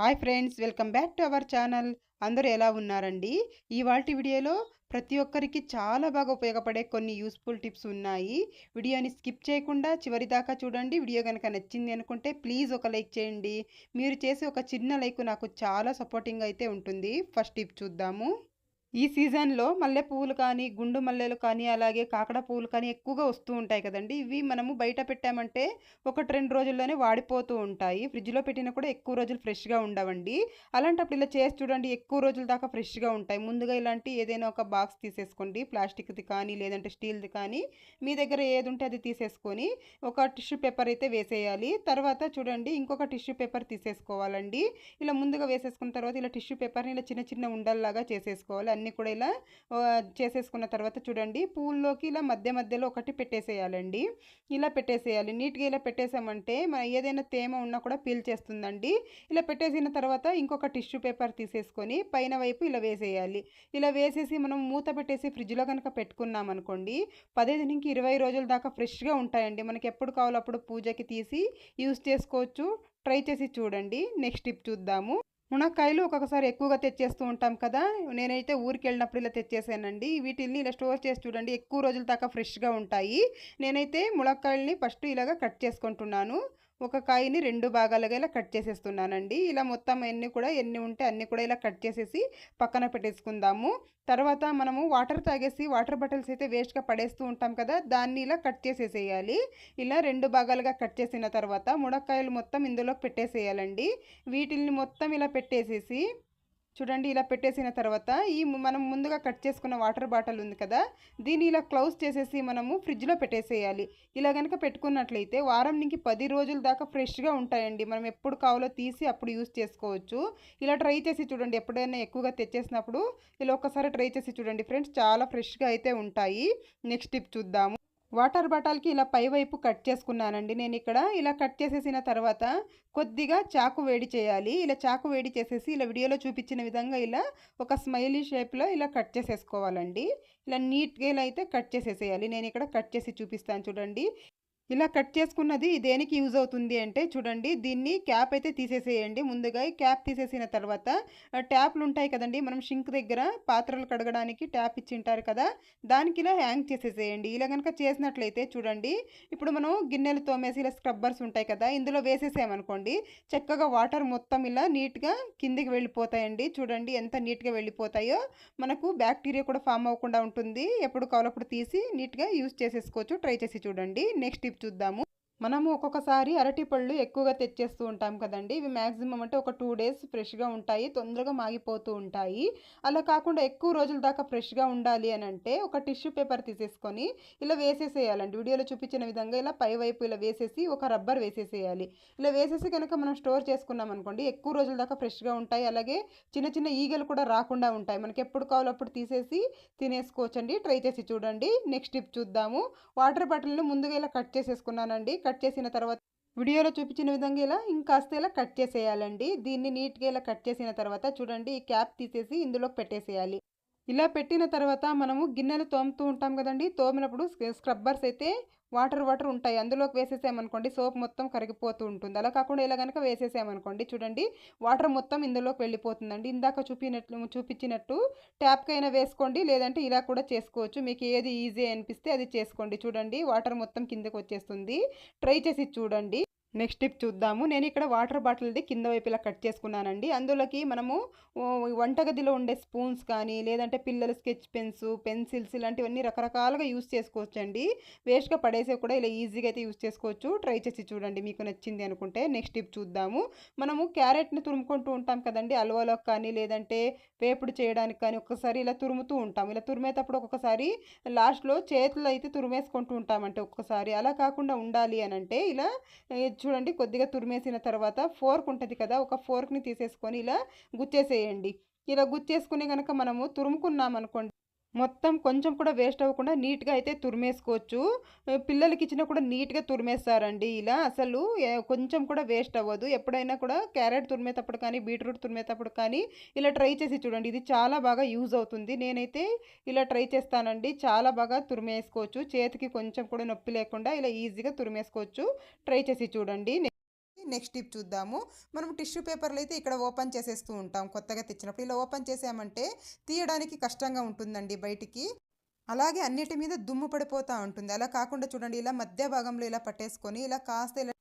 Hi friends welcome back to our channel. అందరూ ఎలా ఉన్నారండి? ఇవాటి వీడియోలో ప్రతి ఒక్కరికి చాలా బాగా ఉపయోగపడే కొన్ని యూస్ఫుల్ టిప్స్ ఉన్నాయి. వీడియోని స్కిప్ చేయకుండా చివరి దాకా చూడండి. వీడియో కనుక నచ్చింది అనుకుంటే ప్లీజ్ ఒక లైక్ చేయండి. మీరు చేసే ఒక చిన్న లైక్ నాకు చాలా సపోర్టింగ్ అయితే ఉంటుంది. ఫస్ట్ టిప్ చూద్దాము. ఈ సీజన్లో మల్లె పువ్వులు కానీ గుండు మల్లెలు కానీ అలాగే కాకడ పువ్వులు కానీ ఎక్కువగా వస్తూ ఉంటాయి కదండి. ఇవి మనము బయట పెట్టామంటే ఒకటి రెండు రోజుల్లోనే వాడిపోతూ ఉంటాయి. ఫ్రిడ్జ్లో పెట్టినా కూడా ఎక్కువ రోజులు ఫ్రెష్గా ఉండవండి. అలాంటప్పుడు ఇలా చేసి చూడండి ఎక్కువ రోజుల దాకా ఫ్రెష్గా ఉంటాయి. ముందుగా ఇలాంటి ఏదైనా ఒక బాక్స్ తీసేసుకోండి. ప్లాస్టిక్ది కానీ లేదంటే స్టీల్ది కానీ మీ దగ్గర ఏది ఉంటే అది తీసేసుకొని ఒక టిష్యూ పేపర్ అయితే వేసేయాలి. తర్వాత చూడండి ఇంకొక టిష్యూ పేపర్ తీసేసుకోవాలండి. ఇలా ముందుగా వేసేసుకున్న తర్వాత ఇలా టిష్యూ పేపర్ని ఇలా చిన్న చిన్న ఉండల్లాగా చేసేసుకోవాలి. అన్నీ కూడా ఇలా చేసేసుకున్న తర్వాత చూడండి పూల్లోకి ఇలా మధ్య మధ్యలో ఒకటి పెట్టేసేయాలండి. ఇలా పెట్టేసేయాలి. నీట్గా ఇలా పెట్టేసామంటే మన ఏదైనా తేమ ఉన్నా కూడా పీల్ చేస్తుందండి. ఇలా పెట్టేసిన తర్వాత ఇంకొక టిష్యూ పేపర్ తీసేసుకొని పైన వైపు ఇలా వేసేయాలి. ఇలా వేసేసి మనం మూత పెట్టేసి ఫ్రిడ్జ్లో కనుక పెట్టుకున్నాం అనుకోండి పదిహేను నుంచి ఇరవై రోజుల దాకా ఫ్రెష్గా ఉంటాయండి. మనకి ఎప్పుడు కావాలో అప్పుడు పూజకి తీసి యూస్ చేసుకోవచ్చు. ట్రై చేసి చూడండి. నెక్స్ట్ టిప్ చూద్దాము. మునక్కాయలు ఒక్కొక్కసారి ఎక్కువగా తెచ్చేస్తూ ఉంటాం కదా. నేనైతే ఊరికి వెళ్ళినప్పుడు ఇలా తెచ్చేసానండి. వీటిని ఇలా స్టోర్ చేసి చూడండి ఎక్కువ రోజుల దాకా ఫ్రెష్గా ఉంటాయి. నేనైతే మునక్కాయల్ని ఫస్ట్ ఇలాగా కట్ చేసుకుంటున్నాను. ఒక కాయని రెండు భాగాలుగా ఇలా కట్ చేసేస్తున్నానండి. ఇలా మొత్తం ఎన్ని కూడా ఎన్ని ఉంటే అన్ని కూడా ఇలా కట్ చేసేసి పక్కన పెట్టేసుకుందాము. తర్వాత మనము వాటర్ తాగేసి వాటర్ బాటిల్స్ అయితే వేస్ట్గా పడేస్తూ ఉంటాం కదా దాన్ని ఇలా కట్ చేసేసేయాలి. ఇలా రెండు భాగాలుగా కట్ చేసిన తర్వాత మునక్కాయలు మొత్తం ఇందులో పెట్టేసేయాలండి. వీటిని మొత్తం ఇలా పెట్టేసేసి చూడండి ఇలా పెట్టేసిన తర్వాత ఈ మనం ముందుగా కట్ చేసుకున్న వాటర్ బాటిల్ ఉంది కదా దీన్ని ఇలా క్లౌజ్ చేసేసి మనము ఫ్రిడ్జ్లో పెట్టేసేయాలి. ఇలా కనుక పెట్టుకున్నట్లయితే వారం నుంచి పది రోజుల దాకా ఫ్రెష్గా ఉంటాయండి. మనం ఎప్పుడు కావాలో తీసి అప్పుడు యూస్ చేసుకోవచ్చు. ఇలా ట్రై చేసి చూడండి ఎప్పుడైనా ఎక్కువగా తెచ్చేసినప్పుడు ఇలా ఒక్కసారి ట్రై చేసి చూడండి. ఫ్రెండ్స్ చాలా ఫ్రెష్గా అయితే ఉంటాయి. నెక్స్ట్ టిప్ చూద్దాము. వాటర్ బాటిల్కి ఇలా పైవైపు కట్ చేసుకున్నానండి. నేను ఇక్కడ ఇలా కట్ చేసేసిన తర్వాత కొద్దిగా చాకు వేడి చేయాలి. ఇలా చాకు వేడి చేసేసి ఇలా వీడియోలో చూపించిన విధంగా ఇలా ఒక స్మైలీ షేప్లో ఇలా కట్ చేసేసుకోవాలండి. ఇలా నీట్గా ఇలా అయితే కట్ చేసేసేయాలి. నేను ఇక్కడ కట్ చేసి చూపిస్తాను చూడండి. ఇలా కట్ చేసుకున్నది దేనికి యూజ్ అవుతుంది అంటే చూడండి దీన్ని క్యాప్ అయితే తీసేసేయండి. ముందుగా క్యాప్ తీసేసిన తర్వాత ట్యాప్లు ఉంటాయి కదండి మనం షింక్ దగ్గర పాత్రలు కడగడానికి ట్యాప్ ఇచ్చింటారు కదా దానికి ఇలా హ్యాంగ్ చేసేసేయండి. ఇలా కనుక చేసినట్లయితే చూడండి ఇప్పుడు మనం గిన్నెలు తోమేసి ఇలా స్క్రబ్బర్స్ ఉంటాయి కదా ఇందులో వేసేసామనుకోండి చక్కగా వాటర్ మొత్తం ఇలా నీట్గా కిందికి వెళ్ళిపోతాయండి. చూడండి ఎంత నీట్గా వెళ్ళిపోతాయో మనకు బ్యాక్టీరియా కూడా ఫామ్ అవ్వకుండా ఉంటుంది. ఎప్పుడు కావాలప్పుడు తీసి నీట్గా యూజ్ చేసేసుకోవచ్చు. ట్రై చేసి చూడండి. నెక్స్ట్ టిప్ చూద్దాము. మనము ఒక్కొక్కసారి అరటిపళ్ళు ఎక్కువగా తెచ్చేస్తూ ఉంటాం కదండి. ఇవి మ్యాక్సిమం అంటే ఒక టూ డేస్ ఫ్రెష్గా ఉంటాయి తొందరగా మాగిపోతూ ఉంటాయి. అలా కాకుండా ఎక్కువ రోజుల దాకా ఫ్రెష్గా ఉండాలి అని అంటే ఒక టిష్యూ పేపర్ తీసేసుకొని ఇలా వేసేసేయాలండి. వీడియోలో చూపించిన విధంగా ఇలా పై వైపు ఇలా వేసేసి ఒక రబ్బర్ వేసేసేయాలి. ఇలా వేసేసి కనుక మనం స్టోర్ చేసుకున్నాం అనుకోండి ఎక్కువ రోజుల దాకా ఫ్రెష్గా ఉంటాయి. అలాగే చిన్న చిన్న ఈగలు కూడా రాకుండా ఉంటాయి. మనకి ఎప్పుడు కావాలో అప్పుడు తీసేసి తినేసుకోవచ్చండి. ట్రై చేసి చూడండి. నెక్స్ట్ టిప్ చూద్దాము. వాటర్ బాటిల్ని ముందుగా ఇలా కట్ చేసేసుకున్నానండి. కట్ చేసిన తర్వాత వీడియోలో చూపించిన విధంగా ఇలా ఇంకాస్త ఇలా కట్ చేసేయాలండి. దీన్ని నీట్గా ఇలా కట్ చేసిన తర్వాత చూడండి ఈ క్యాప్ తీసేసి ఇందులో పెట్టేసేయాలి. ఇలా పెట్టిన తర్వాత మనము గిన్నెలు తోముతూ ఉంటాం కదండి. తోమినప్పుడు స్క్రబ్బర్స్ అయితే వాటర్ వాటర్ ఉంటాయి. అందులోకి వేసేసామనుకోండి సోప్ మొత్తం కరిగిపోతూ ఉంటుంది. అలా కాకుండా ఇలా కనుక వేసేసామనుకోండి చూడండి వాటర్ మొత్తం ఇందులోకి వెళ్ళిపోతుందండి. ఇందాక చూపినట్లు చూపించినట్టు ట్యాప్కైనా వేసుకోండి లేదంటే ఇలా కూడా చేసుకోవచ్చు. మీకు ఏది ఈజీ అనిపిస్తే అది చేసుకోండి. చూడండి వాటర్ మొత్తం కిందకి వచ్చేస్తుంది. ట్రై చేసి చూడండి. నెక్స్ట్ టిప్ చూద్దాము. నేను ఇక్కడ వాటర్ బాటిల్ది కింద వైపు ఇలా కట్ చేసుకున్నానండి. అందులోకి మనము వంటగదిలో ఉండే స్పూన్స్ కానీ లేదంటే పిల్లల స్కెచ్ పెన్స్ పెన్సిల్స్ ఇలాంటివన్నీ రకరకాలుగా యూస్ చేసుకోవచ్చండి. వేస్ట్గా పడేసే కూడా ఇలా ఈజీగా అయితే యూస్ చేసుకోవచ్చు. ట్రై చేసి చూడండి మీకు నచ్చింది అనుకుంటే. నెక్స్ట్ స్టెప్ చూద్దాము. మనము క్యారెట్ని తురుముకుంటూ ఉంటాం కదండి. అలవాలోకి కానీ లేదంటే వేపుడు చేయడానికి కానీ ఒక్కసారి ఇలా తురుముతూ ఉంటాం. ఇలా తురిమేటప్పుడు ఒక్కొక్కసారి లాస్ట్లో చేతులు అయితే తురిమేసుకుంటూ ఉంటామంటే ఒక్కసారి. అలా కాకుండా ఉండాలి అని అంటే ఇలా చూడండి కొద్దిగా తురిమేసిన తర్వాత ఫోర్క్ ఉంటుంది కదా ఒక ఫోర్క్ని తీసేసుకొని ఇలా గుచ్చేసేయండి. ఇలా గుచ్చేసుకుని కనుక మనము తురుముకున్నాం అనుకోండి మొత్తం కొంచెం కూడా వేస్ట్ అవ్వకుండా నీట్గా అయితే తురిమేసుకోవచ్చు. పిల్లలకి ఇచ్చినా కూడా నీట్గా తురిమేస్తారండి ఇలా. అసలు కొంచెం కూడా వేస్ట్ అవ్వదు. ఎప్పుడైనా కూడా క్యారెట్ తురిమేటప్పుడు కానీ బీట్రూట్ తురిమేటప్పుడు కానీ ఇలా ట్రై చేసి చూడండి. ఇది చాలా బాగా యూజ్ అవుతుంది. నేనైతే ఇలా ట్రై చేస్తానండి. చాలా బాగా తురిమేసుకోవచ్చు. చేతికి కొంచెం కూడా నొప్పి లేకుండా ఇలా ఈజీగా తురిమేసుకోవచ్చు. ట్రై చేసి చూడండి. నెక్స్ట్ టిప్ చూద్దాము. మనం టిష్యూ పేపర్లు అయితే ఇక్కడ ఓపెన్ చేసేస్తూ ఉంటాం. కొత్తగా తెచ్చినప్పుడు ఇలా ఓపెన్ చేసామంటే తీయడానికి కష్టంగా ఉంటుందండి బయటికి. అలాగే అన్నిటి మీద దుమ్ము పడిపోతూ ఉంటుంది. అలా కాకుండా చూడండి ఇలా మధ్య భాగంలో ఇలా పట్టేసుకొని ఇలా కాస్త ఇలా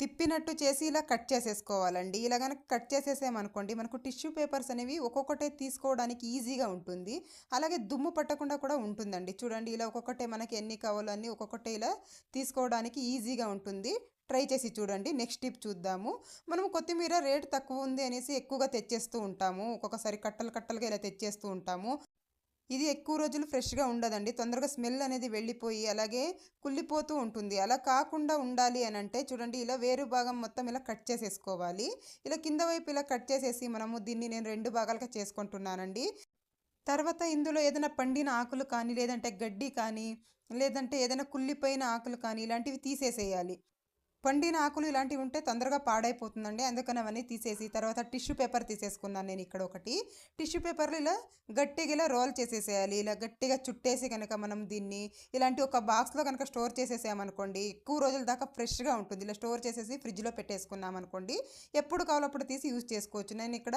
తిప్పినట్టు చేసి ఇలా కట్ చేసేసుకోవాలండి. ఇలా కనుక కట్ చేసేసామనుకోండి మనకు టిష్యూ పేపర్స్ అనేవి ఒక్కొక్కటే తీసుకోవడానికి ఈజీగా ఉంటుంది. అలాగే దుమ్ము పట్టకుండా కూడా ఉంటుందండి. చూడండి ఇలా ఒక్కొక్కటే మనకి ఎన్ని కావాలో అన్ని ఒక్కొక్కటే ఇలా తీసుకోవడానికి ఈజీగా ఉంటుంది. ట్రై చేసి చూడండి. నెక్స్ట్ టిప్ చూద్దాము. మనం కొత్తిమీర రేటు తక్కువ ఉంది అనేసి ఎక్కువగా తెచ్చేస్తూ ఉంటాము. ఒక్కొక్కసారి కట్టలు కట్టలుగా ఇలా తెచ్చేస్తూ ఉంటాము. ఇది ఎక్కువ రోజులు ఫ్రెష్గా ఉండదండి. తొందరగా స్మెల్ అనేది వెళ్ళిపోయి అలాగే కుళ్ళిపోతూ ఉంటుంది. అలా కాకుండా ఉండాలి అని అంటే చూడండి ఇలా వేరు భాగం మొత్తం ఇలా కట్ చేసేసుకోవాలి. ఇలా కింద వైపు ఇలా కట్ చేసేసి మనము దీన్ని నేను రెండు భాగాలుగా చేసుకుంటున్నానండి. తర్వాత ఇందులో ఏదైనా పండిన ఆకులు కానీ లేదంటే గడ్డి కానీ లేదంటే ఏదైనా కుళ్ళిపోయిన ఆకులు కానీ ఇలాంటివి తీసేసేయాలి. పండిన ఆకులు ఇలాంటివి ఉంటే తొందరగా పాడైపోతుందండి. అందుకని అవన్నీ తీసేసి తర్వాత టిష్యూ పేపర్ తీసేసుకున్నాను నేను ఇక్కడ ఒకటి. టిష్యూ పేపర్లు ఇలా గట్టిగా ఇలా రోల్ చేసేసేయాలి. ఇలా గట్టిగా చుట్టేసి కనుక మనం దీన్ని ఇలాంటి ఒక బాక్స్లో కనుక స్టోర్ చేసేసామనుకోండి ఎక్కువ రోజుల దాకా ఫ్రెష్గా ఉంటుంది. ఇలా స్టోర్ చేసేసి ఫ్రిడ్జ్లో పెట్టేసుకున్నాం అనుకోండి ఎప్పుడు కావాలప్పుడు తీసి యూజ్ చేసుకోవచ్చు. నేను ఇక్కడ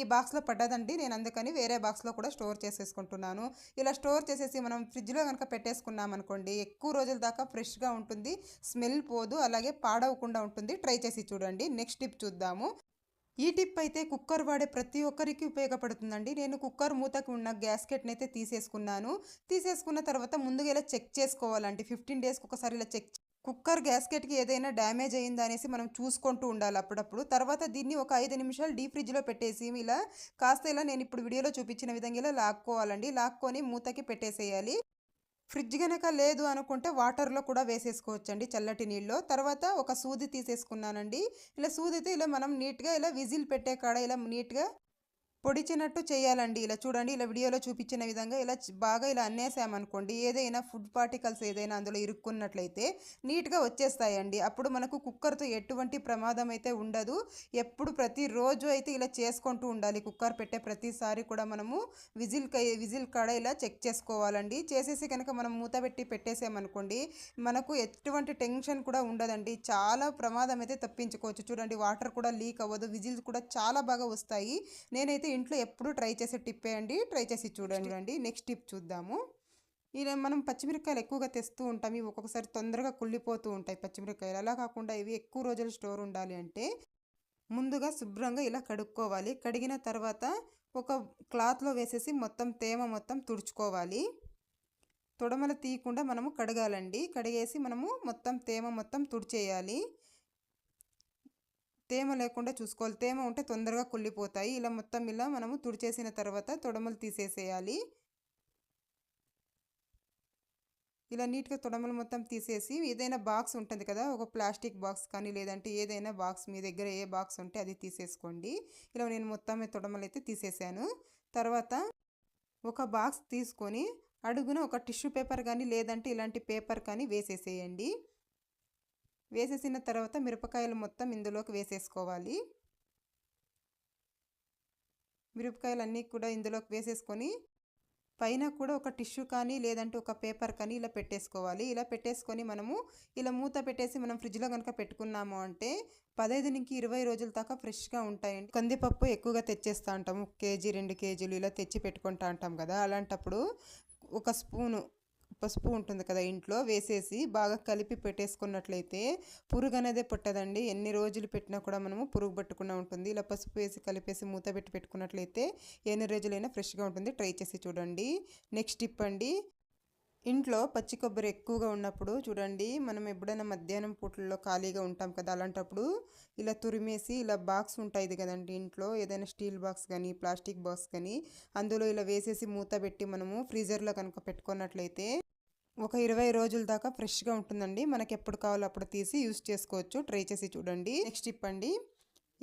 ఈ బాక్స్లో పడ్డదండి. నేను అందుకని వేరే బాక్స్లో కూడా స్టోర్ చేసేసుకుంటున్నాను. ఇలా స్టోర్ చేసేసి మనం ఫ్రిడ్జ్లో కనుక పెట్టేసుకున్నాం అనుకోండి ఎక్కువ రోజుల దాకా ఫ్రెష్గా ఉంటుంది స్మెల్ పోదు. అలాగే పాడవకుండా ఉంటుంది. ట్రై చేసి చూడండి. నెక్స్ట్ టిప్ చూద్దాము. ఈ టిప్ అయితే కుక్కర్ వాడే ప్రతి ఒక్కరికి ఉపయోగపడుతుందండి. నేను కుక్కర్ మూతకు ఉన్న గ్యాస్కెట్ని అయితే తీసేసుకున్నాను. తీసేసుకున్న తర్వాత ముందుగా ఇలా చెక్ చేసుకోవాలండి. ఫిఫ్టీన్ డేస్కి ఒకసారి ఇలా చెక్ కుక్కర్ గ్యాస్కెట్కి ఏదైనా డ్యామేజ్ అయిందా అనేసి మనం చూసుకుంటూ ఉండాలి అప్పుడప్పుడు. తర్వాత దీన్ని ఒక ఐదు నిమిషాలు డీప్ ఫ్రిడ్జ్లో పెట్టేసి ఇలా కాస్త ఇలా నేను ఇప్పుడు వీడియోలో చూపించిన విధంగా ఇలా లాక్కోవాలండి. లాక్కొని మూతకి పెట్టేసేయాలి. ఫ్రిడ్జ్ కనుక లేదు అనుకుంటే వాటర్లో కూడా వేసేసుకోవచ్చండి చల్లటి నీళ్ళు తర్వాత ఒక సూది తీసేసుకున్నానండి. ఇలా సూదితో ఇలా మనం నీట్గా ఇలా విజిల్ పెట్టే కాడ ఇలా నీట్గా పొడిచినట్టు చేయాలండి. ఇలా చూడండి ఇలా వీడియోలో చూపించిన విధంగా ఇలా బాగా ఇలా అన్నేసామనుకోండి ఏదైనా ఫుడ్ పార్టికల్స్ ఏదైనా అందులో ఇరుక్కున్నట్లయితే నీట్గా వచ్చేస్తాయండి. అప్పుడు మనకు కుక్కర్తో ఎటువంటి ప్రమాదం అయితే ఉండదు. ఎప్పుడు ప్రతిరోజు అయితే ఇలా చేసుకుంటూ ఉండాలి. కుక్కర్ పెట్టే ప్రతిసారి కూడా మనము విజిల్ విజిల్ కాడ ఇలా చెక్ చేసుకోవాలండి. చేసేసి కనుక మనం మూత పెట్టి పెట్టేసామనుకోండి మనకు ఎటువంటి టెన్షన్ కూడా ఉండదండి. చాలా ప్రమాదం అయితే తప్పించుకోవచ్చు. చూడండి వాటర్ కూడా లీక్ అవ్వదు. విజిల్స్ కూడా చాలా బాగా వస్తాయి. నేనైతే ఇంట్లో ఎప్పుడు ట్రై చేసే టిప్పే అండి. ట్రై చేసి చూడండి నెక్స్ట్ టిప్ చూద్దాము. ఇలా మనం పచ్చిమిరపకాయలు ఎక్కువగా తెస్తూ ఉంటాం. ఇవి ఒక్కొక్కసారి తొందరగా కుళ్ళిపోతూ ఉంటాయి పచ్చిమిరపకాయలు. అలా కాకుండా ఇవి ఎక్కువ రోజులు స్టోర్ ఉండాలి అంటే ముందుగా శుభ్రంగా ఇలా కడుక్కోవాలి. కడిగిన తర్వాత ఒక క్లాత్లో వేసేసి మొత్తం తేమ మొత్తం తుడుచుకోవాలి. తొడమలు తీయకుండా మనము కడగాలండి. కడిగేసి మనము మొత్తం తేమ మొత్తం తుడిచేయాలి. తేమ లేకుండా చూసుకోవాలి. తేమ ఉంటే తొందరగా కుళ్ళిపోతాయి. ఇలా మొత్తం ఇలా మనము తుడిచేసిన తర్వాత తొడమలు తీసేసేయాలి. ఇలా నీట్గా తొడమలు మొత్తం తీసేసి ఏదైనా బాక్స్ ఉంటుంది కదా ఒక ప్లాస్టిక్ బాక్స్ కానీ లేదంటే ఏదైనా బాక్స్ మీ దగ్గర ఏ బాక్స్ ఉంటే అది తీసేసుకోండి. ఇలా నేను మొత్తం తొడమలు అయితే తీసేసాను. తర్వాత ఒక బాక్స్ తీసుకొని అడుగున ఒక టిష్యూ పేపర్ కానీ లేదంటే ఇలాంటి పేపర్ కానీ వేసేసేయండి. వేసేసిన తర్వాత మిరపకాయలు మొత్తం ఇందులోకి వేసేసుకోవాలి. మిరపకాయలు అన్నీ కూడా ఇందులోకి వేసేసుకొని పైన కూడా ఒక టిష్యూ కానీ లేదంటే ఒక పేపర్ కానీ ఇలా పెట్టేసుకోవాలి. ఇలా పెట్టేసుకొని మనము ఇలా మూత పెట్టేసి మనం ఫ్రిడ్జ్లో కనుక పెట్టుకున్నాము అంటే పదహైదు నుంచి ఇరవై రోజుల దాకా ఫ్రెష్గా ఉంటాయండి. కందిపప్పు ఎక్కువగా తెచ్చేస్తూ ఉంటాము కేజీ రెండు కేజీలు ఇలా తెచ్చి పెట్టుకుంటా ఉంటాం కదా. అలాంటప్పుడు ఒక స్పూను పసుపు ఉంటుంది కదా ఇంట్లో వేసేసి బాగా కలిపి పెట్టేసుకున్నట్లయితే పురుగు అనేది పట్టదండి. ఎన్ని రోజులు పెట్టినా కూడా మనము పురుగు పట్టకుండా ఉంటుంది. ఇలా పసుపు వేసి కలిపేసి మూత పెట్టి పెట్టుకున్నట్లయితే ఎన్ని రోజులైనా ఫ్రెష్గా ఉంటుంది. ట్రై చేసి చూడండి. నెక్స్ట్ టిప్ అండి. ఇంట్లో పచ్చి కొబ్బరి ఎక్కువగా ఉన్నప్పుడు చూడండి మనం ఎప్పుడైనా మధ్యాహ్నం పూటల్లో ఖాళీగా ఉంటాం కదా అలాంటప్పుడు ఇలా తురిమేసి ఇలా బాక్స్ ఉంటుంది కదండి ఇంట్లో ఏదైనా స్టీల్ బాక్స్ కానీ ప్లాస్టిక్ బాక్స్ కానీ అందులో ఇలా వేసేసి మూత పెట్టి మనము ఫ్రీజర్లో కనుక పెట్టుకున్నట్లయితే ఒక ఇరవై రోజుల దాకా ఫ్రెష్గా ఉంటుందండి. మనకి ఎప్పుడు కావాలో అప్పుడు తీసి యూస్ చేసుకోవచ్చు. ట్రై చేసి చూడండి. నెక్స్ట్ ఇప్పండి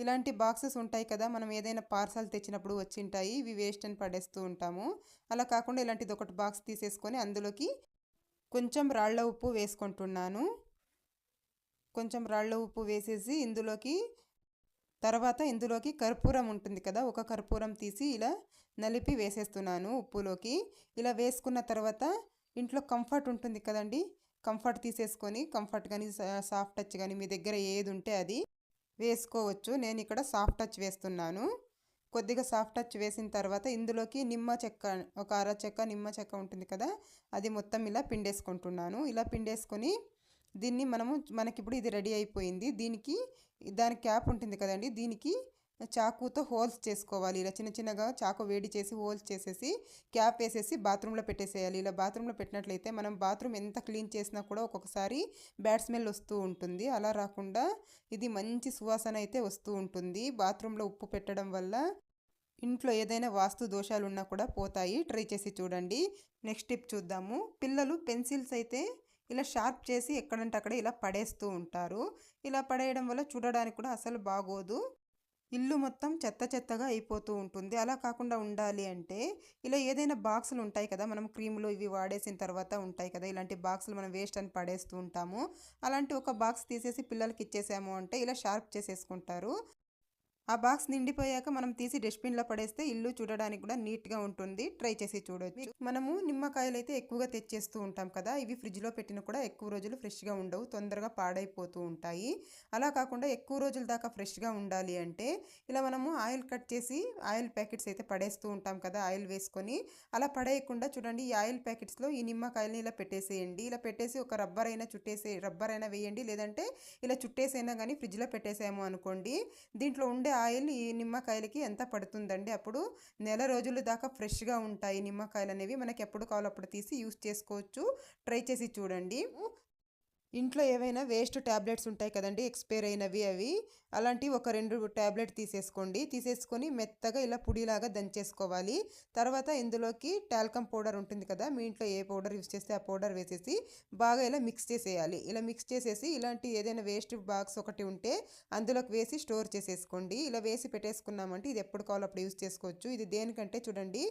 ఇలాంటి బాక్సెస్ ఉంటాయి కదా మనం ఏదైనా పార్సల్ తెచ్చినప్పుడు వచ్చింటాయి ఇవి వేస్ట్ అని పడేస్తూ ఉంటాము. అలా కాకుండా ఇలాంటిది ఒకటి బాక్స్ తీసేసుకొని అందులోకి కొంచెం రాళ్ళ ఉప్పు వేసుకుంటున్నాను. కొంచెం రాళ్ళ ఉప్పు వేసేసి ఇందులోకి తర్వాత ఇందులోకి కర్పూరం ఉంటుంది కదా ఒక కర్పూరం తీసి ఇలా నలిపి వేసేస్తున్నాను ఉప్పులోకి. ఇలా వేసుకున్న తర్వాత ఇంట్లో కంఫర్ట్ ఉంటుంది కదండి కంఫర్ట్ తీసేసుకొని కంఫర్ట్ కానీ సాఫ్ట్ టచ్ కానీ మీ దగ్గర ఏది ఉంటే అది వేసుకోవచ్చు. నేను ఇక్కడ సాఫ్ట్ టచ్ వేస్తున్నాను. కొద్దిగా సాఫ్ట్ టచ్ వేసిన తర్వాత ఇందులోకి నిమ్మ చెక్క ఒక అర చెక్క నిమ్మ చెక్క ఉంటుంది కదా అది మొత్తం ఇలా పిండేసుకుంటున్నాను. ఇలా పిండేసుకొని దీన్ని మనము మనకిప్పుడు ఇది రెడీ అయిపోయింది. దీనికి దాని క్యాప్ ఉంటుంది కదండి దీనికి చాకుతో హోల్స్ చేసుకోవాలి. ఇలా చిన్న చిన్నగా చాకు వేడి చేసి హోల్స్ చేసేసి క్యాప్ వేసేసి బాత్రూంలో పెట్టేసేయాలి. ఇలా బాత్రూంలో పెట్టినట్లయితే మనం బాత్రూమ్ ఎంత క్లీన్ చేసినా కూడా ఒక్కొక్కసారి బ్యాడ్ స్మెల్ వస్తూ ఉంటుంది. అలా రాకుండా ఇది మంచి సువాసన అయితే వస్తూ ఉంటుంది. బాత్రూంలో ఉప్పు పెట్టడం వల్ల ఇంట్లో ఏదైనా వాస్తు దోషాలు ఉన్నా కూడా పోతాయి. ట్రై చేసి చూడండి. నెక్స్ట్ టిప్ చూద్దాము. పిల్లలు పెన్సిల్స్ అయితే ఇలా షార్ప్ చేసి ఎక్కడంటే అక్కడ ఇలా పడేస్తూ ఉంటారు. ఇలా పడేయడం వల్ల చూడడానికి కూడా అసలు బాగోదు. ఇల్లు మొత్తం చెత్త చెత్తగా అయిపోతూ ఉంటుంది. అలా కాకుండా ఉండాలి అంటే ఇలా ఏదైనా బాక్సులు ఉంటాయి కదా మనం క్రీములు ఇవి వాడేసిన తర్వాత ఉంటాయి కదా ఇలాంటి బాక్సులు మనం వేస్ట్ అని పడేస్తూ ఉంటాము. అలాంటి ఒక బాక్స్ తీసేసి పిల్లలకి ఇచ్చేసాము అంటే ఇలా షార్ప్ చేసేసుకుంటారు. ఆ బాక్స్ నిండిపోయాక మనం తీసి డస్ట్బిన్లో పడేస్తే ఇల్లు చూడడానికి కూడా నీట్గా ఉంటుంది. ట్రై చేసి చూడవచ్చు మనము నిమ్మకాయలు అయితే ఎక్కువగా తెచ్చేస్తూ ఉంటాం కదా. ఇవి ఫ్రిడ్జ్లో పెట్టిన కూడా ఎక్కువ రోజులు ఫ్రెష్గా ఉండవు. తొందరగా పాడైపోతూ ఉంటాయి. అలా కాకుండా ఎక్కువ రోజుల దాకా ఫ్రెష్గా ఉండాలి అంటే ఇలా మనము ఆయిల్ కట్ చేసి ఆయిల్ ప్యాకెట్స్ అయితే పడేస్తూ ఉంటాం కదా ఆయిల్ వేసుకొని. అలా పడేయకుండా చూడండి ఈ ఆయిల్ ప్యాకెట్స్లో ఈ నిమ్మకాయలని ఇలా పెట్టేసేయండి. ఇలా పెట్టేసి ఒక రబ్బర్ అయినా చుట్టేసే రబ్బర్ అయినా వేయండి. లేదంటే ఇలా చుట్టేసైనా కానీ ఫ్రిడ్జ్లో పెట్టేసాము అనుకోండి దీంట్లో ఉండే ఆయిల్ ఈ నిమ్మకాయలకి ఎంత పడుతుందండి? అప్పుడు నెల రోజుల దాకా ఫ్రెష్గా ఉంటాయి నిమ్మకాయలు అనేవి మనకి ఎప్పుడు కావాలో అప్పుడు తీసి యూస్ చేసుకోవచ్చు. ట్రై చేసి చూడండి. ఇంట్లో ఏవైనా వేస్ట్ ట్యాబ్లెట్స్ ఉంటాయి కదండి ఎక్స్పైర్ అయినవి అవి. అలాంటివి ఒక రెండు ట్యాబ్లెట్ తీసేసుకోండి. తీసేసుకొని మెత్తగా ఇలా పొడిలాగా దంచేసుకోవాలి. తర్వాత ఇందులోకి టాల్కమ్ పౌడర్ ఉంటుంది కదా మీ ఇంట్లో ఏ పౌడర్ యూస్ చేస్తే ఆ పౌడర్ వేసేసి బాగా ఇలా మిక్స్ చేసేయాలి. ఇలా మిక్స్ చేసేసి ఇలాంటి ఏదైనా వేస్ట్ బాక్స్ ఒకటి ఉంటే అందులోకి వేసి స్టోర్ చేసేసుకోండి. ఇలా వేసి పెట్టేసుకున్నామంటే ఇది ఎప్పుడు కావాలో అప్పుడు యూస్ చేసుకోవచ్చు. ఇది దేనికంటే చూడండి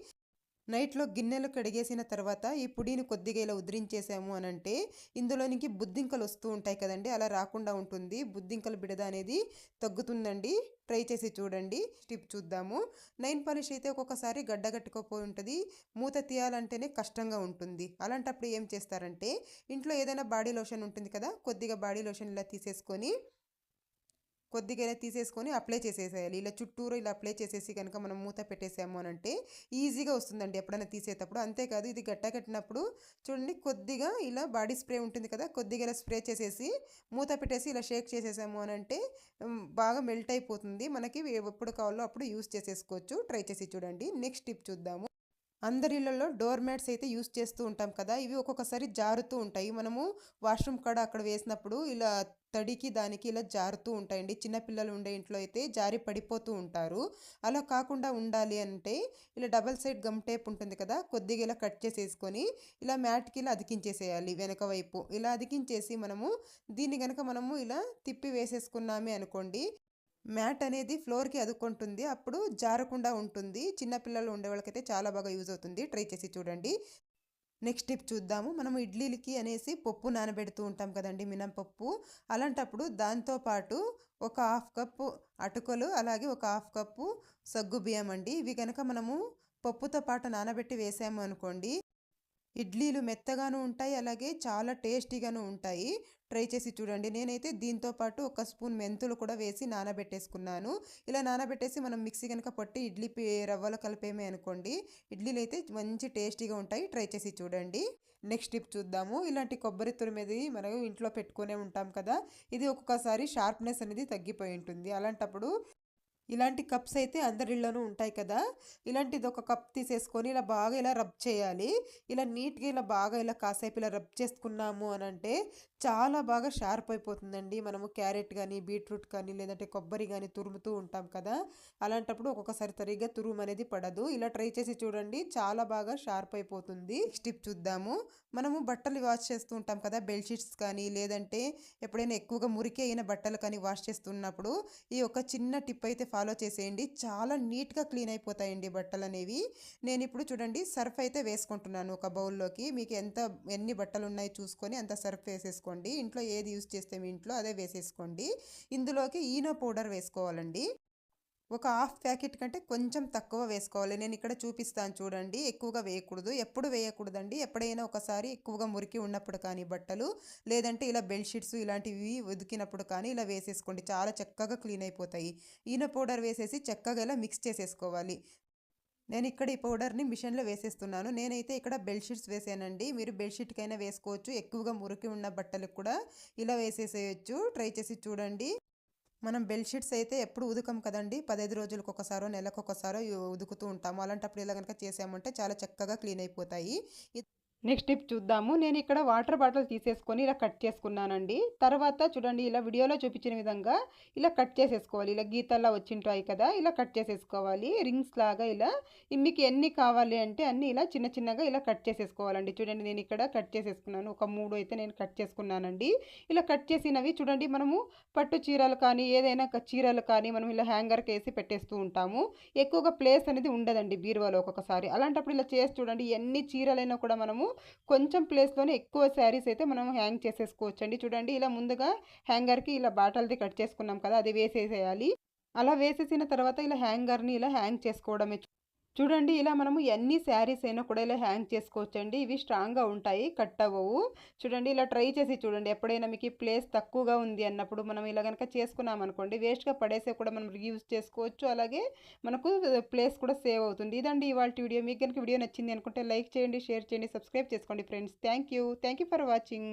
నైట్లో గిన్నెలు కడిగేసిన తర్వాత ఈ పొడిని కొద్దిగా ఇలా ఉద్రించేసాము అని అంటే ఇందులోనికి బుద్ధింకలు వస్తూ ఉంటాయి కదండి అలా రాకుండా ఉంటుంది. బుద్ధింకల బిడద అనేది తగ్గుతుందండి. ట్రై చేసి చూడండి. టిప్ చూద్దాము. నైన్ పాలిష్ అయితే ఒక్కొక్కసారి గడ్డగట్టుకోపోయి ఉంటుంది. మూత తీయాలంటేనే కష్టంగా ఉంటుంది. అలాంటప్పుడు ఏం చేస్తారంటే ఇంట్లో ఏదైనా బాడీ లోషన్ ఉంటుంది కదా కొద్దిగా బాడీ లోషన్ ఇలా తీసేసుకొని కొద్దిగా తీసేసుకొని అప్లై చేసేసేయాలి. ఇలా చుట్టూరు ఇలా అప్లై చేసేసి కనుక మనం మూత పెట్టేసాము అని అంటే ఈజీగా వస్తుందండి ఎప్పుడైనా తీసేటప్పుడు. అంతేకాదు ఇది గట్ట కట్టినప్పుడు చూడండి కొద్దిగా ఇలా బాడీ స్ప్రే ఉంటుంది కదా కొద్దిగా ఇలా స్ప్రే చేసేసి మూత పెట్టేసి ఇలా షేక్ చేసేసాము అని అంటే బాగా మెల్ట్ అయిపోతుంది. మనకి ఎప్పుడు కావాలో అప్పుడు యూస్ చేసేసుకోవచ్చు. ట్రై చేసి చూడండి. నెక్స్ట్ టిప్ చూద్దాము. అందరిళ్ళలో డోర్ మ్యాట్స్ అయితే యూస్ చేస్తూ ఉంటాం కదా ఇవి ఒక్కొక్కసారి జారుతూ ఉంటాయి. మనము వాష్రూమ్ కాడ అక్కడ వేసినప్పుడు ఇలా తడికి దానికి ఇలా జారుతూ ఉంటాయండి. చిన్నపిల్లలు ఉండే ఇంట్లో అయితే జారి పడిపోతూ ఉంటారు. అలా కాకుండా ఉండాలి అంటే ఇలా డబల్ సైడ్ గమ్ టేప్ ఉంటుంది కదా కొద్దిగా ఇలా కట్ చేసేసుకొని ఇలా మ్యాట్కి ఇలా అతికించేసేయాలి వెనక వైపు. ఇలా అతికించేసి మనము దీన్ని కనుక మనము ఇలా తిప్పి వేసేసుకున్నామే అనుకోండి మ్యాట్ అనేది ఫ్లోర్కి అదుకుంటుంది అప్పుడు జారకుండా ఉంటుంది. చిన్నపిల్లలు ఉండే వాళ్ళకైతే చాలా బాగా యూజ్ అవుతుంది. ట్రై చేసి చూడండి. నెక్స్ట్ టిప్ చూద్దాము. మనం ఇడ్లీలకి అనేసి పప్పు నానబెడుతూ ఉంటాం కదండి మినపప్పు అలాంటప్పుడు దాంతోపాటు ఒక హాఫ్ కప్పు అటుకలు అలాగే ఒక హాఫ్ కప్పు సగ్గు బియ్యం అండి. ఇవి కనుక మనము పప్పుతో పాటు నానబెట్టి వేసాము అనుకోండి ఇడ్లీలు మెత్తగాను ఉంటాయి అలాగే చాలా టేస్టీగాను ఉంటాయి. ట్రై చేసి చూడండి. నేనైతే దీంతో పాటు ఒక స్పూన్ మెంతులు కూడా వేసి నానబెట్టేసుకున్నాను. ఇలా నానబెట్టేసి మనం మిక్సీ కనుక పట్టి ఇడ్లీ రవ్వలు కలిపేమే అనుకోండి. ఇడ్లీలు అయితే మంచి టేస్టీగా ఉంటాయి. ట్రై చేసి చూడండి. నెక్స్ట్ టిప్ చూద్దాము. ఇలాంటి కొబ్బరి తురిమేది మనం ఇంట్లో పెట్టుకునే ఉంటాం కదా. ఇది ఒక్కొక్కసారి షార్ప్నెస్ అనేది తగ్గిపోయి ఉంటుంది. అలాంటప్పుడు ఇలాంటి కప్స్ అయితే అందరిలోనూ ఉంటాయి కదా. ఇలాంటిది ఒక కప్ తీసేసుకొని ఇలా బాగా ఇలా రబ్ చేయాలి. ఇలా నీట్గా ఇలా బాగా ఇలా కాసేపు ఇలా రబ్ చేసుకున్నాము అని అంటే చాలా బాగా షార్ప్ అయిపోతుందండి. మనము క్యారెట్ కానీ బీట్రూట్ కానీ లేదంటే కొబ్బరి కానీ తురుముతూ ఉంటాం కదా. అలాంటప్పుడు ఒక్కొక్కసారి సరిగ్గా తురుము అనేది పడదు. ఇలా ట్రై చేసి చూడండి చాలా బాగా షార్ప్ అయిపోతుంది. స్టిప్ చూద్దాము. మనము బట్టలు వాష్ చేస్తూ ఉంటాం కదా బెడ్షీట్స్ కానీ లేదంటే ఎప్పుడైనా ఎక్కువగా మురికి అయిన బట్టలు కానీ వాష్ చేస్తున్నప్పుడు ఈ ఒక చిన్న టిప్ అయితే ఫాలో చేసేయండి. చాలా నీట్గా క్లీన్ అయిపోతాయండి బట్టలు అనేవి. నేను ఇప్పుడు చూడండి సర్ఫ్ అయితే వేసుకుంటున్నాను ఒక బౌల్లోకి. మీకు ఎంత ఎన్ని బట్టలు ఉన్నాయో చూసుకొని అంత సర్ఫ్ వేసేసుకోండి. ఇంట్లో ఏది యూజ్ చేస్తే మీ ఇంట్లో అదే వేసేసుకోండి. ఇందులోకి ఈనో పౌడర్ వేసుకోవాలండి. ఒక హాఫ్ ప్యాకెట్ కంటే కొంచెం తక్కువ వేసుకోవాలి. నేను ఇక్కడ చూపిస్తాను చూడండి. ఎక్కువగా వేయకూడదు. ఎప్పుడు వేయకూడదండి. ఎప్పుడైనా ఒకసారి ఎక్కువగా మురికి ఉన్నప్పుడు కానీ బట్టలు లేదంటే ఇలా బెడ్షీట్స్ ఇలాంటివి ఉదికినప్పుడు కానీ ఇలా వేసేసుకోండి. చాలా చక్కగా క్లీన్ అయిపోతాయి. ఈన పౌడర్ వేసేసి చక్కగా ఇలా మిక్స్ చేసేసుకోవాలి. నేను ఇక్కడ ఈ పౌడర్ని మిషన్లో వేసేస్తున్నాను. నేనైతే ఇక్కడ బెడ్షీట్స్ వేసానండి. మీరు బెడ్షీట్కైనా వేసుకోవచ్చు. ఎక్కువగా మురికి ఉన్న బట్టలకు కూడా ఇలా వేసేసేయచ్చు. ట్రై చేసి చూడండి. మనం బెడ్షీట్స్ అయితే ఎప్పుడు ఉదకం కదండి. పదహైదు రోజులకు ఒకసారో నెలకు ఒకసారో ఉదుకుతూ ఉంటాము. అలాంటప్పుడు ఇలా కనుక చేసామంటే చాలా చక్కగా క్లీన్ అయిపోతాయి. నెక్స్ట్ టిప్ చూద్దాము. నేను ఇక్కడ వాటర్ బాటిల్ తీసేసుకొని ఇలా కట్ చేసుకున్నానండి. తర్వాత చూడండి ఇలా వీడియోలో చూపించిన విధంగా ఇలా కట్ చేసేసుకోవాలి. ఇలా గీతల్లా వచ్చింటాయి కదా ఇలా కట్ చేసేసుకోవాలి. రింగ్స్ లాగా ఇలా. మీకు ఎన్ని కావాలి అంటే అన్ని ఇలా చిన్న చిన్నగా ఇలా కట్ చేసేసుకోవాలండి. చూడండి నేను ఇక్కడ కట్ చేసేసుకున్నాను. ఒక మూడు అయితే నేను కట్ చేసుకున్నానండి. ఇలా కట్ చేసినవి చూడండి మనము పట్టు చీరలు కానీ ఏదైనా చీరలు కానీ మనం ఇలా హ్యాంగర్కి వేసి పెట్టేస్తూ ఉంటాము. ఎక్కువగా ప్లేస్ అనేది ఉండదండి బీరువాలో ఒక్కొక్కసారి. అలాంటప్పుడు ఇలా చేసి చూడండి ఎన్ని చీరలైనా కూడా మనము కొంచెం ప్లేస్లోనే ఎక్కువ శారీస్ అయితే మనం హ్యాంగ్ చేసేసుకోవచ్చు అండి చూడండి ఇలా ముందుగా హ్యాంగర్కి ఇలా బాటల్ది కట్ చేసుకున్నాం కదా అది వేసేసేయాలి. అలా వేసేసిన తర్వాత ఇలా హ్యాంగర్ని ఇలా హ్యాంగ్ చేసుకోవడమే చూడండి ఇలా మనము ఎన్ని శారీస్ అయినా కూడా ఇలా హ్యాంగ్ చేసుకోవచ్చండి. ఇవి స్ట్రాంగ్గా ఉంటాయి కట్ అవ్వవు చూడండి ఇలా ట్రై చేసి చూడండి. ఎప్పుడైనా మీకు ప్లేస్ తక్కువగా ఉంది అన్నప్పుడు మనం ఇలా కనుక చేసుకున్నాం అనుకోండి వేస్ట్గా పడేసే కూడా మనం యూజ్ చేసుకోవచ్చు. అలాగే మనకు ప్లేస్ కూడా సేవ్ అవుతుంది. ఇదండి ఇవాళ వీడియో. మీకు కనుక వీడియో నచ్చింది అనుకుంటే లైక్ చేయండి షేర్ చేయండి సబ్స్క్రైబ్ చేసుకోండి friends. Thank you thank you for watching.